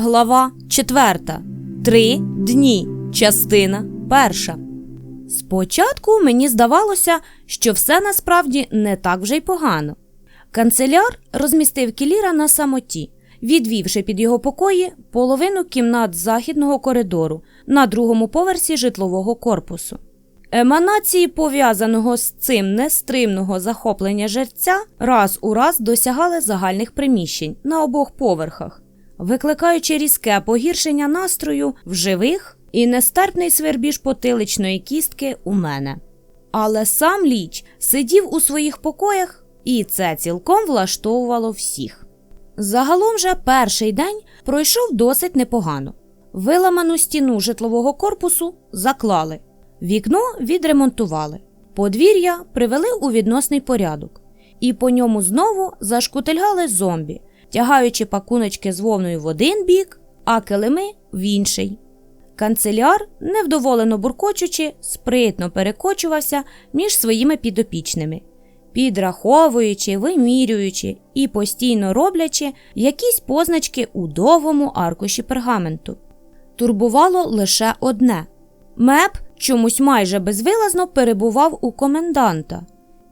Глава 4. Три дні. Частина перша. Спочатку мені здавалося, що все насправді не так вже й погано. Канцеляр розмістив кіліра на самоті, відвівши під його покої половину кімнат західного коридору на другому поверсі житлового корпусу. Еманації, пов'язаного з цим нестримного захоплення жерця, раз у раз досягали загальних приміщень на обох поверхах, викликаючи різке погіршення настрою в живих і нестерпний свербіж потиличної кістки у мене. Але сам ліч сидів у своїх покоях, і це цілком влаштовувало всіх. Загалом же перший день пройшов досить непогано. Виламану стіну житлового корпусу заклали. Вікно відремонтували, подвір'я привели у відносний порядок, і по ньому знову зашкутильгали зомбі, тягаючи пакуночки з вовною в один бік, а килими в інший. Канцеляр, невдоволено буркочучи, спритно перекочувався між своїми підопічними, підраховуючи, вимірюючи і постійно роблячи якісь позначки у довгому аркуші пергаменту. Турбувало лише одне меп чомусь майже безвилазно перебував у коменданта,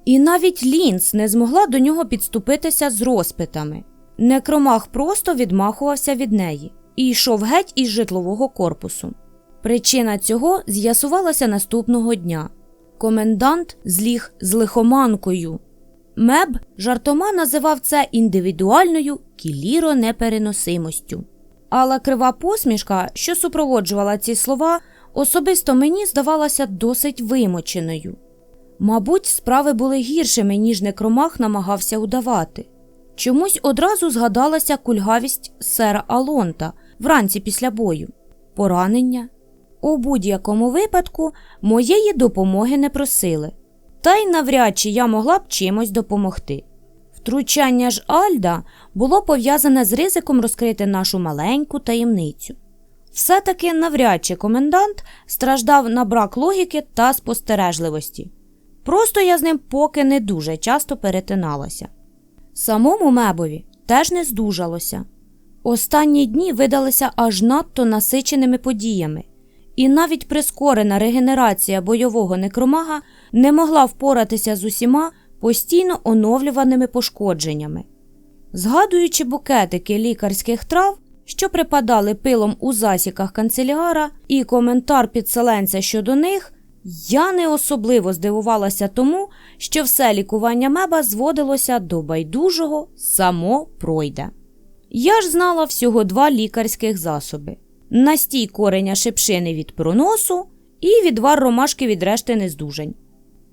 і навіть Лінц не змогла до нього підступитися з розпитами. Некромах просто відмахувався від неї і йшов геть із житлового корпусу. Причина цього з'ясувалася наступного дня. Комендант зліг з лихоманкою. Меб жартома називав це індивідуальною кіліро-непереносимостю. Але крива посмішка, що супроводжувала ці слова, особисто мені здавалася досить вимоченою. Мабуть, справи були гіршими, ніж некромах намагався удавати. Чомусь одразу згадалася кульгавість сера Алонта вранці після бою, поранення. У будь-якому випадку моєї допомоги не просили, та й навряд чи я могла б чимось допомогти. Втручання ж Альда було пов'язане з ризиком розкрити нашу маленьку таємницю. Все-таки навряд чи комендант страждав на брак логіки та спостережливості. Просто я з ним поки не дуже часто перетиналася. Самому мебові теж не здужалося. Останні дні видалися аж надто насиченими подіями, і навіть прискорена регенерація бойового некромага не могла впоратися з усіма постійно оновлюваними пошкодженнями. Згадуючи букетики лікарських трав, що припадали пилом у засіках канцеляра, і коментар підселенця щодо них, я не особливо здивувалася тому, що все лікування меба зводилося до байдужого само пройде. Я ж знала всього два лікарських засоби: настій кореня шипшини від проносу і відвар ромашки від решти нездужань.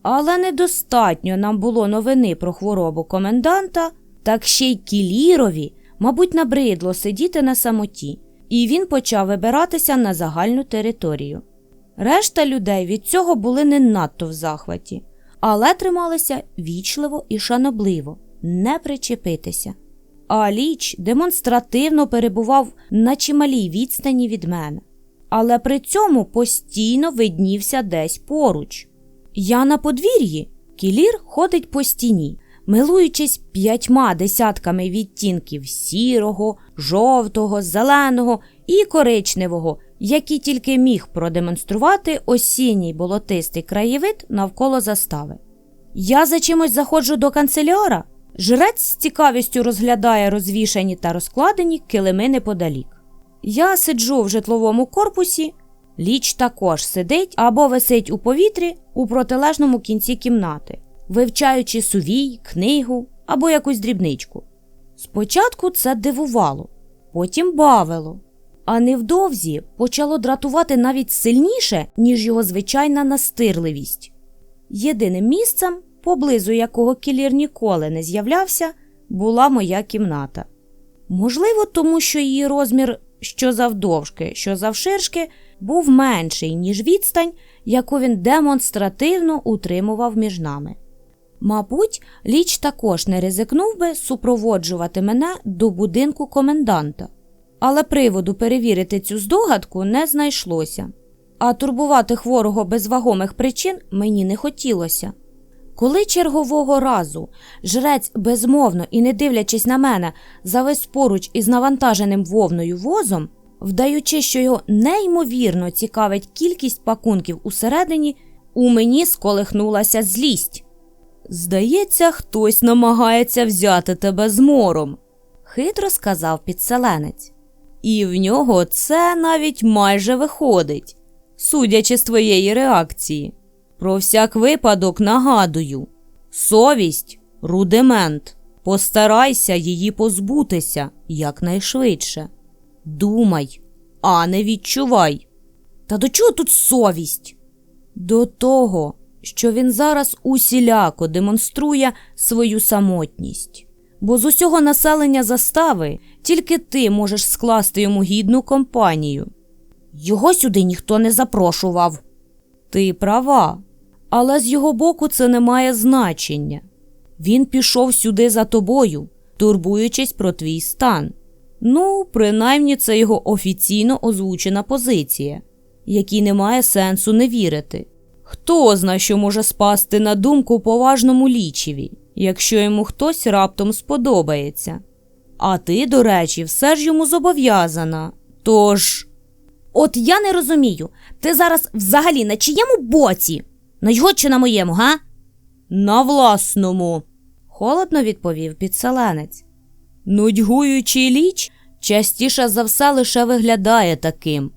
Але недостатньо нам було новини про хворобу коменданта, так ще й кілірові, мабуть, набридло сидіти на самоті, і він почав вибиратися на загальну територію. Решта людей від цього були не надто в захваті, але трималися вічливо і шанобливо, не причепитися. А ліч демонстративно перебував на чималій відстані від мене, але при цьому постійно виднівся десь поруч. Я на подвір'ї, кілір ходить по стіні, милуючись п'ятьма десятками відтінків сірого, жовтого, зеленого і коричневого, які тільки міг продемонструвати осінній болотистий краєвид навколо застави. Я за чимось заходжу до канцеляра. Жрець з цікавістю розглядає розвішані та розкладені килими неподалік. Я сиджу в житловому корпусі, ліч також сидить або висить у повітрі у протилежному кінці кімнати, вивчаючи сувій, книгу або якусь дрібничку. Спочатку це дивувало, потім бавило, а невдовзі почало дратувати навіть сильніше, ніж його звичайна настирливість. Єдиним місцем, поблизу якого кілір ніколи не з'являвся, була моя кімната. Можливо, тому що її розмір що завдовжки, що завширшки, був менший, ніж відстань, яку він демонстративно утримував між нами. Мабуть, ліч також не ризикнув би супроводжувати мене до будинку коменданта, але приводу перевірити цю здогадку не знайшлося, а турбувати хворого без вагомих причин мені не хотілося. Коли чергового разу жрець безмовно і не дивлячись на мене, завис поруч із навантаженим вовною возом, вдаючи, що його неймовірно цікавить кількість пакунків усередині, у мені сколихнулася злість. Здається, хтось намагається взяти тебе з мором, хитро сказав підселенець. І в нього це навіть майже виходить, судячи з твоєї реакції. Про всяк випадок нагадую: совість рудимент. Постарайся її позбутися якнайшвидше. Думай, а не відчувай. Та до чого тут совість? До того, що він зараз усіляко демонструє свою самотність. Бо з усього населення застави тільки ти можеш скласти йому гідну компанію. Його сюди ніхто не запрошував. Ти права, але з його боку це не має значення. Він пішов сюди за тобою, турбуючись про твій стан. Ну, принаймні, це його офіційно озвучена позиція, якій немає сенсу не вірити. Хто зна, що може спасти на думку поважному лічеві, якщо йому хтось раптом сподобається. А ти, до речі, все ж йому зобов'язана. Тож. От я не розумію, ти зараз взагалі на чиєму боці? На його чи на моєму, га? На власному, холодно відповів підселенець. Нудьгуючий ліч частіше за все лише виглядає таким.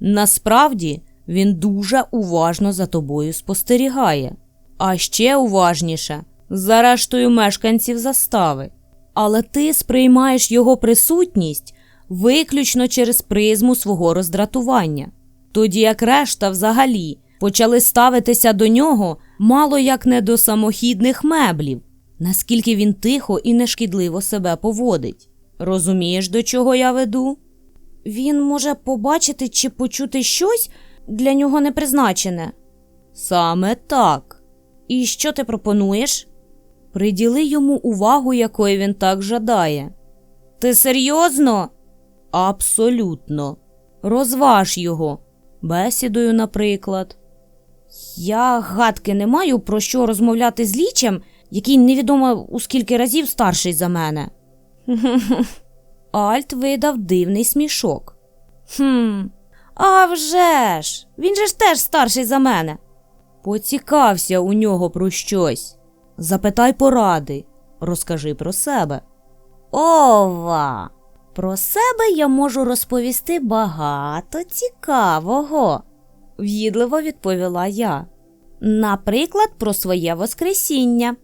Насправді він дуже уважно за тобою спостерігає, а ще уважніше за рештою мешканців застави. Але ти сприймаєш його присутність виключно через призму свого роздратування, тоді як решта взагалі почали ставитися до нього мало як не до самохідних меблів, наскільки він тихо і нешкідливо себе поводить. Розумієш, до чого я веду? Він може побачити чи почути щось для нього не призначене. Саме так. І що ти пропонуєш? Приділи йому увагу, якої він так жадає. Ти серйозно? Абсолютно. Розваж його, бесідою, наприклад. Я гадки не маю про що розмовляти з лічем, який невідомо у скільки разів старший за мене. Альт видав дивний смішок. Хм, а вже ж, він же ж теж старший за мене. Поцікався у нього про щось. Запитай поради, розкажи про себе. Ова! Про себе я можу розповісти багато цікавого, в'їдливо відповіла я. Наприклад, про своє Воскресіння.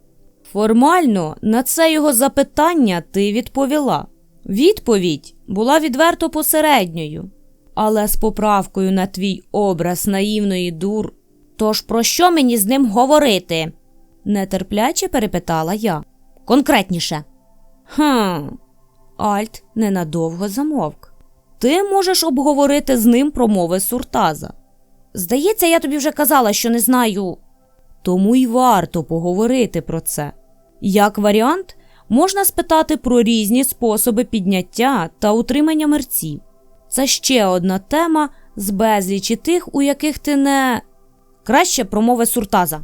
Формально на це його запитання ти відповіла. Відповідь була відверто посередньою, але з поправкою на твій образ наївної дур. Тож про що мені з ним говорити? Нетерпляче перепитала я. Конкретніше. Хм. Альт ненадовго замовк. Ти можеш обговорити з ним промови Суртаза. Здається, я тобі вже казала, що не знаю. Тому й варто поговорити про це. Як варіант, можна спитати про різні способи підняття та утримання мерців. Це ще одна тема з безлічі тих, у яких ти не краще промови Суртаза,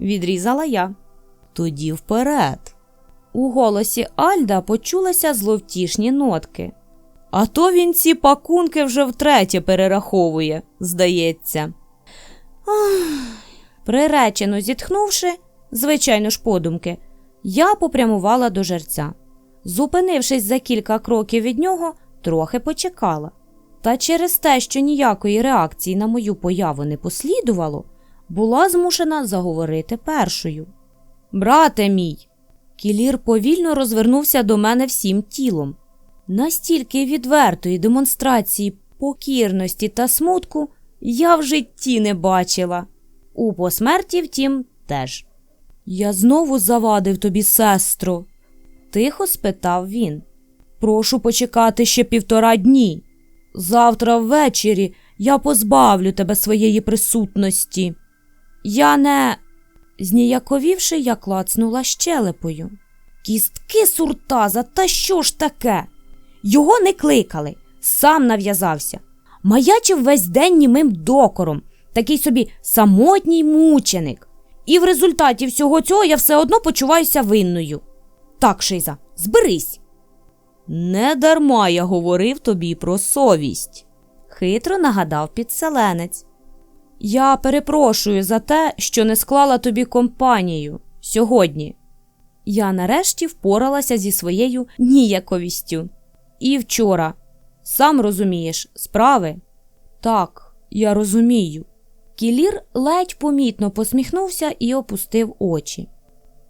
відрізала я. Тоді вперед. У голосі Альда почулися зловтішні нотки. А то він ці пакунки вже втретє перераховує, здається. Приречено зітхнувши, звичайно ж подумки, я попрямувала до жерця. Зупинившись за кілька кроків від нього, трохи почекала. Та через те, що ніякої реакції на мою появу не послідувало, була змушена заговорити першою. Брате мій, Кілір повільно розвернувся до мене всім тілом. Настільки відвертої демонстрації покірності та смутку я в житті не бачила. У посмерті, втім, теж. Я знову завадив тобі, сестро, тихо спитав він. Прошу почекати ще півтора дні. Завтра ввечері я позбавлю тебе своєї присутності. Я не. Зніяковівши, я клацнула щелепою. Кістки суртаза, та що ж таке? Його не кликали, сам нав'язався. Маячив весь день німим докором, такий собі самотній мученик. І в результаті всього цього я все одно почуваюся винною. Так, Шиза, зберись. Не дарма я говорив тобі про совість, хитро нагадав підселенець. Я перепрошую за те, що не склала тобі компанію сьогодні. Я нарешті впоралася зі своєю ніяковістю. І вчора, сам розумієш, справи. Так, я розумію. Кілір ледь помітно посміхнувся і опустив очі.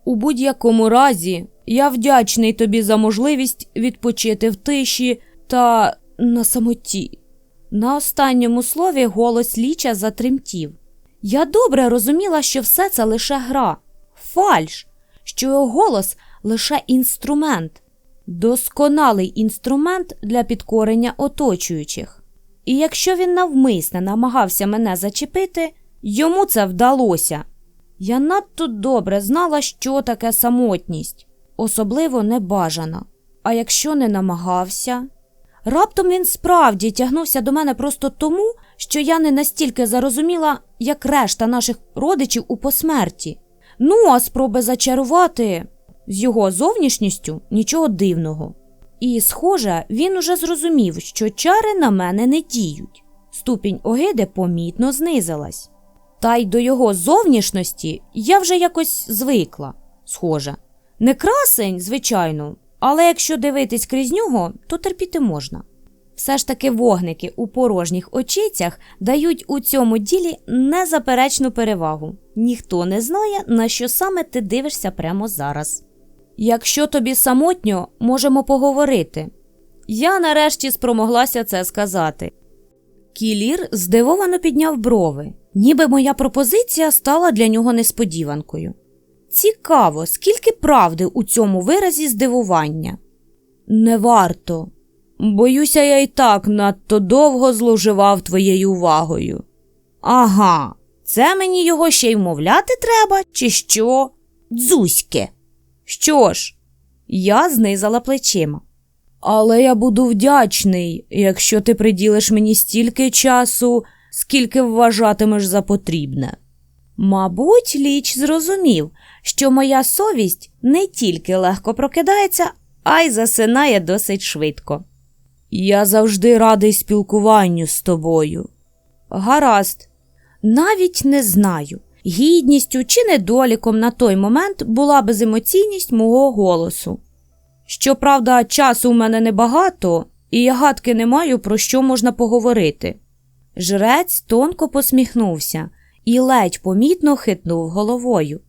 У будь-якому разі, я вдячний тобі за можливість відпочити в тиші та на самоті. На останньому слові голос ліча затремтів. Я добре розуміла, що все це лише гра, фальш, що його голос лише інструмент, досконалий інструмент для підкорення оточуючих. І якщо він навмисне намагався мене зачепити, йому це вдалося. Я надто добре знала, що таке самотність, особливо небажана. А якщо не намагався, раптом він справді тягнувся до мене просто тому, що я не настільки зарозуміла, як решта наших родичів у посмерті. Ну, а спроби зачарувати з його зовнішністю нічого дивного. І, схоже, він уже зрозумів, що чари на мене не діють. Ступінь огиди помітно знизилась. Та й до його зовнішності я вже якось звикла, схоже. Не красень, звичайно, але якщо дивитись крізь нього, то терпіти можна. Все ж таки вогники у порожніх очицях дають у цьому ділі незаперечну перевагу. Ніхто не знає, на що саме ти дивишся прямо зараз. Якщо тобі самотньо, можемо поговорити. Я нарешті спромоглася це сказати. Кілір здивовано підняв брови, ніби моя пропозиція стала для нього несподіванкою. Цікаво, скільки правди у цьому виразі здивування. Не варто. Боюся, я і так надто довго зловживав твоєю увагою. Ага, це мені його ще й вмовляти треба, чи що? Дзуське. Що ж, я знизала плечима. Але я буду вдячний, якщо ти приділиш мені стільки часу, скільки вважатимеш за потрібне. Мабуть, ліч зрозумів, що моя совість не тільки легко прокидається, а й засинає досить швидко. Я завжди радий спілкуванню з тобою. Гаразд, навіть не знаю, гідністю чи недоліком на той момент була беземоційність мого голосу. Щоправда, часу в мене небагато, і я гадки не маю, про що можна поговорити. Жрець тонко посміхнувся і ледь помітно хитнув головою.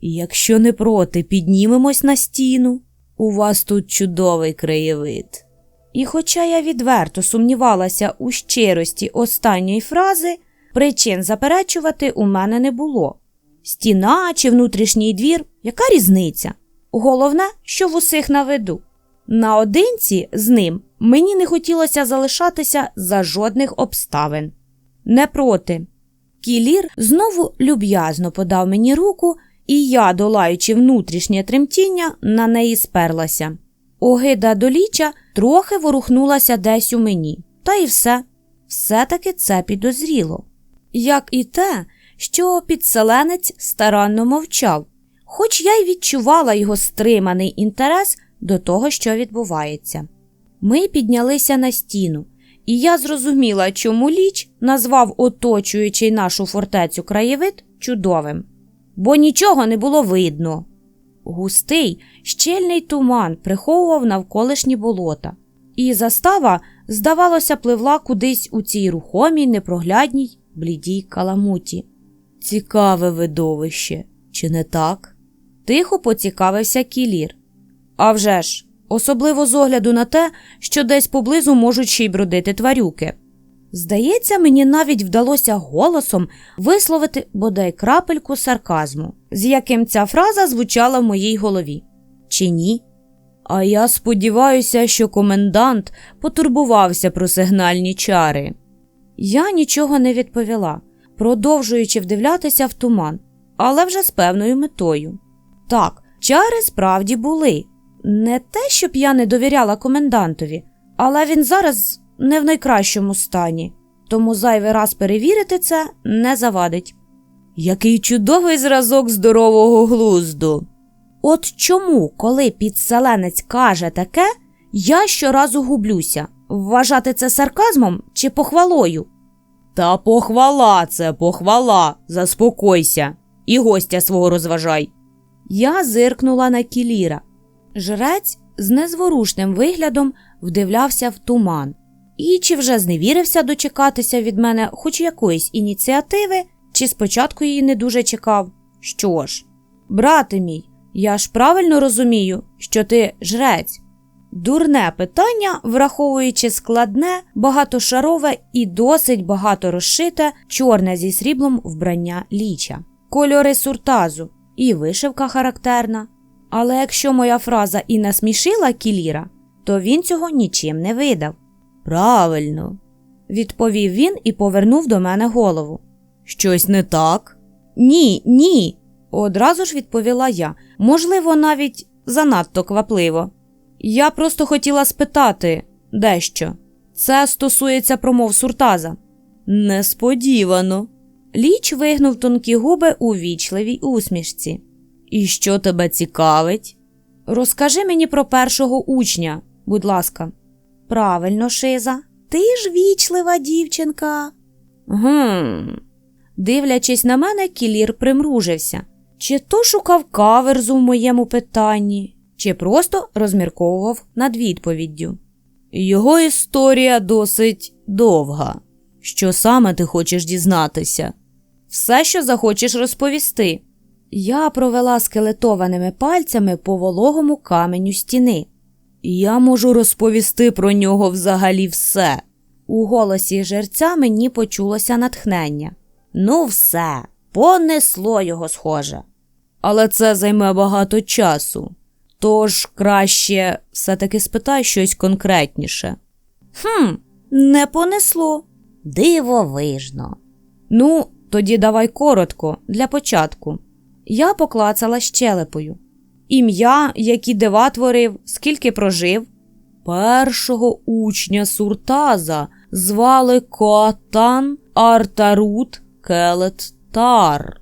Якщо не проти, піднімемось на стіну. У вас тут чудовий краєвид. І хоча я відверто сумнівалася у щирості останньої фрази, причин заперечувати у мене не було. Стіна чи внутрішній двір, яка різниця? Головне, що в усіх на виду. Наодинці з ним мені не хотілося залишатися за жодних обставин. Не проти. Кілір знову люб'язно подав мені руку, і я, долаючи внутрішнє тремтіння, на неї сперлася. Огида до ліча трохи ворухнулася десь у мені, та й все. Все-таки це підозріло. Як і те, що підселенець старанно мовчав, хоч я й відчувала його стриманий інтерес до того, що відбувається. Ми піднялися на стіну, і я зрозуміла, чому ліч назвав оточуючий нашу фортецю краєвид чудовим, бо нічого не було видно. Густий, щільний туман приховував навколишні болота, і застава, здавалося, пливла кудись у цій рухомій, непроглядній, блідій каламуті. Цікаве видовище, чи не так? Тихо поцікавився кілір. «А вже ж, особливо з огляду на те, що десь поблизу можуть ще й бродити тварюки. Здається, мені навіть вдалося голосом висловити бодай крапельку сарказму, з яким ця фраза звучала в моїй голові. Чи ні? А я сподіваюся, що комендант потурбувався про сигнальні чари. Я нічого не відповіла, продовжуючи вдивлятися в туман, але вже з певною метою. Так, чари справді були. Не те, щоб я не довіряла комендантові, але він зараз не в найкращому стані, тому зайвий раз перевірити це не завадить. Який чудовий зразок здорового глузду. От чому, коли підселенець каже таке, я щоразу гублюся вважати це сарказмом чи похвалою? Та похвала це, похвала, заспокойся, і гостя свого розважай. Я зиркнула на кіліра. Жрець з незворушним виглядом вдивлявся в туман. І чи вже зневірився дочекатися від мене хоч якоїсь ініціативи, чи спочатку її не дуже чекав? Що ж, брате мій, я ж правильно розумію, що ти жрець. Дурне питання, враховуючи складне, багатошарове і досить багато розшите чорне зі сріблом вбрання ліча, кольори суртазу і вишивка характерна. Але якщо моя фраза і насмішила кіліра, то він цього нічим не видав. Правильно, відповів він і повернув до мене голову. Щось не так? Ні, ні. Одразу ж відповіла я, можливо, навіть занадто квапливо. Я просто хотіла спитати дещо. Це стосується промов суртаза. Несподівано. Ліч вигнув тонкі губи у вічливій усмішці. І що тебе цікавить? Розкажи мені про першого учня, будь ласка. Правильно, Шиза, ти ж вічлива дівчинка. Гм. Дивлячись на мене, кілір примружився. Чи то шукав каверзу в моєму питанні, чи просто розмірковував над відповіддю. Його історія досить довга. Що саме ти хочеш дізнатися? Все, що захочеш розповісти. Я провела скелетованими пальцями по вологому каменю стіни. Я можу розповісти про нього взагалі все. У голосі жерця мені почулося натхнення. Ну, все, понесло його схоже. Але це займе багато часу. Тож краще все-таки спитай щось конкретніше. Хм, не понесло. Дивовижно. Ну, тоді давай коротко, для початку. Я поклацала щелепою. Ім'я, які дива творив, скільки прожив. Першого учня Суртаза звали Коатан Артарут Келет Тар.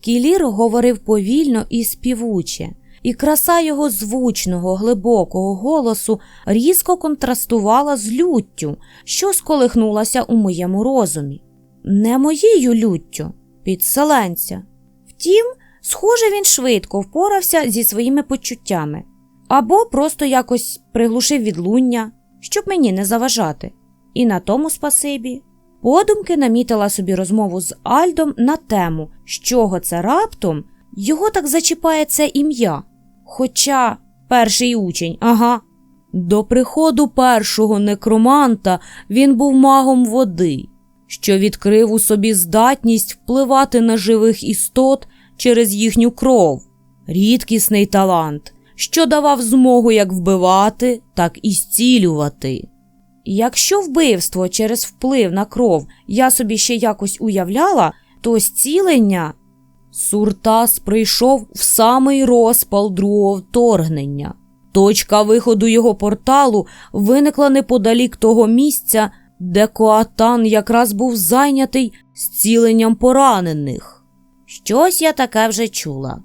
Кілір говорив повільно і співуче, і краса його звучного, глибокого голосу різко контрастувала з люттю, що сколихнулася у моєму розумі. Не моєю люттю, підселенця. Втім, схоже, він швидко впорався зі своїми почуттями або просто якось приглушив відлуння, щоб мені не заважати. І на тому спасибі. Подумки намітила собі розмову з Альдом на тему, з чого це раптом його так зачіпає це ім'я. Хоча перший учень, ага. До приходу першого некроманта він був магом води, що відкрив у собі здатність впливати на живих істот через їхню кров, рідкісний талант, що давав змогу як вбивати, так і зцілювати. Якщо вбивство через вплив на кров я собі ще якось уявляла, то зцілення Суртас прийшов в самий розпал другого вторгнення. Точка виходу його порталу виникла неподалік того місця, де Коатан якраз був зайнятий зціленням поранених. Щось я таке вже чула.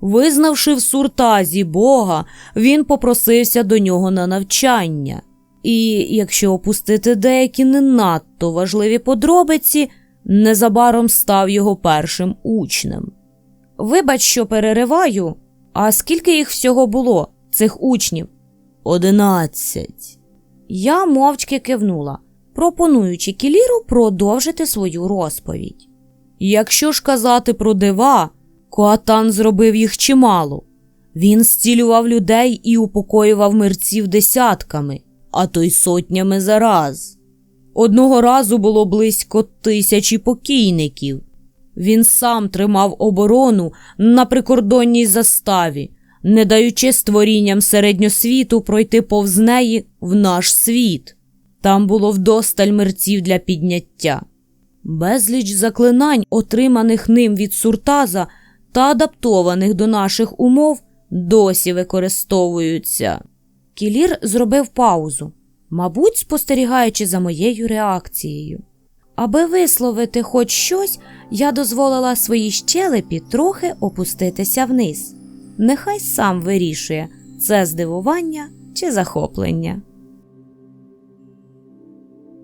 Визнавши в суртазі Бога, він попросився до нього на навчання. І якщо опустити деякі не надто важливі подробиці, незабаром став його першим учнем. Вибач, що перериваю, а скільки їх всього було, цих учнів? Одинадцять. Я мовчки кивнула, пропонуючи Кіліру продовжити свою розповідь. Якщо ж казати про дива, Коатан зробив їх чимало. Він зцілював людей і упокоював мерців десятками, а то й сотнями за раз. Одного разу було близько тисячі покійників. Він сам тримав оборону на прикордонній заставі, не даючи створінням середньосвіту пройти повз неї в наш світ. Там було вдосталь мерців для підняття. Безліч заклинань, отриманих ним від суртаза та адаптованих до наших умов, досі використовуються. Кілір зробив паузу, мабуть, спостерігаючи за моєю реакцією. Аби висловити хоч щось, я дозволила своїй щелепі трохи опуститися вниз. Нехай сам вирішує, це здивування чи захоплення.